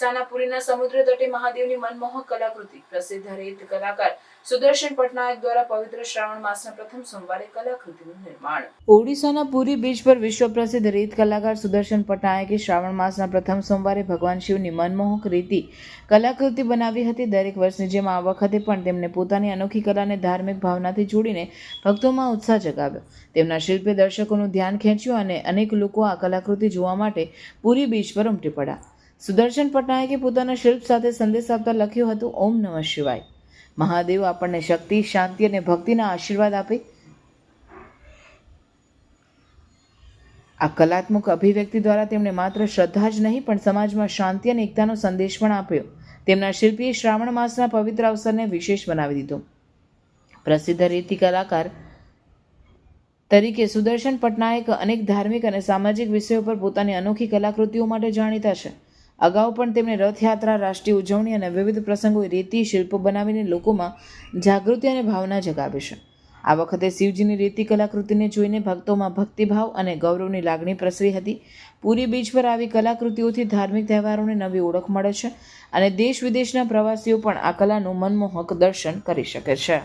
ઓડિશાના પુરીના સમુદ્ર તટે મહાદેવની મનમોહક કલાકૃતિ. પ્રસિદ્ધ રીત કલાકાર સુદર્શન પટનાયક દ્વારા પવિત્ર શ્રાવણ માસના પ્રથમ સોમવારે કલાકૃતિનું નિર્માણ. ઓડિશાના પુરી બીચ પર વિશ્વ પ્રસિદ્ધ રીત કલાકાર સુદર્શન પટનાયકે શ્રાવણ માસના પ્રથમ સોમવારે ભગવાન શિવની મનમોહક રીતિ કલાકૃતિ બનાવી હતી. દરેક વર્ષની જેમ આ વખતે પણ તેમણે પોતાની અનોખી કલાને ધાર્મિક ભાવનાથી જોડીને ભક્તોમાં ઉત્સાહ જગાવ્યો. તેમના શિલ્પે દર્શકોનું ધ્યાન ખેંચ્યું અને અનેક લોકો આ કલાકૃતિ જોવા માટે પુરી બીચ પર ઉમટી પડ્યા. સુદર્શન પટનાયકે પોતાના શિલ્પ સાથે સંદેશ આપતા લખ્યું હતું, ઓમ નમઃ શિવાય. મહાદેવ આપણને શક્તિ, શાંતિ અને ભક્તિના આશીર્વાદ આપે. આ કલાત્મક અભિવ્યક્તિ દ્વારા તેમણે માત્ર શ્રદ્ધા જ નહીં, પણ સમાજમાં શાંતિ અને એકતાનો સંદેશ પણ આપ્યો. તેમના શિલ્પીએ શ્રાવણ માસના પવિત્ર અવસરને વિશેષ બનાવી દીધો. પ્રસિદ્ધ રીતિ કલાકાર તરીકે સુદર્શન પટનાયક અનેક ધાર્મિક અને સામાજિક વિષયો પર પોતાની અનોખી કલાકૃતિઓ માટે જાણીતા છે. અગાઉ પણ તેમણે રથયાત્રા, રાષ્ટ્રીય ઉજવણી અને વિવિધ પ્રસંગોએ રેતી, શિલ્પો બનાવીને લોકોમાં જાગૃતિ અને ભાવના જગાવે છે. આ વખતે શિવજીની રેતી કલાકૃતિને જોઈને ભક્તોમાં ભક્તિભાવ અને ગૌરવની લાગણી પ્રસરી હતી. પૂરી બીચ પર આવી કલાકૃતિઓથી ધાર્મિક તહેવારોને નવી ઓળખ મળે છે અને દેશ વિદેશના પ્રવાસીઓ પણ આ કલાનું મનમોહક દર્શન કરી શકે છે.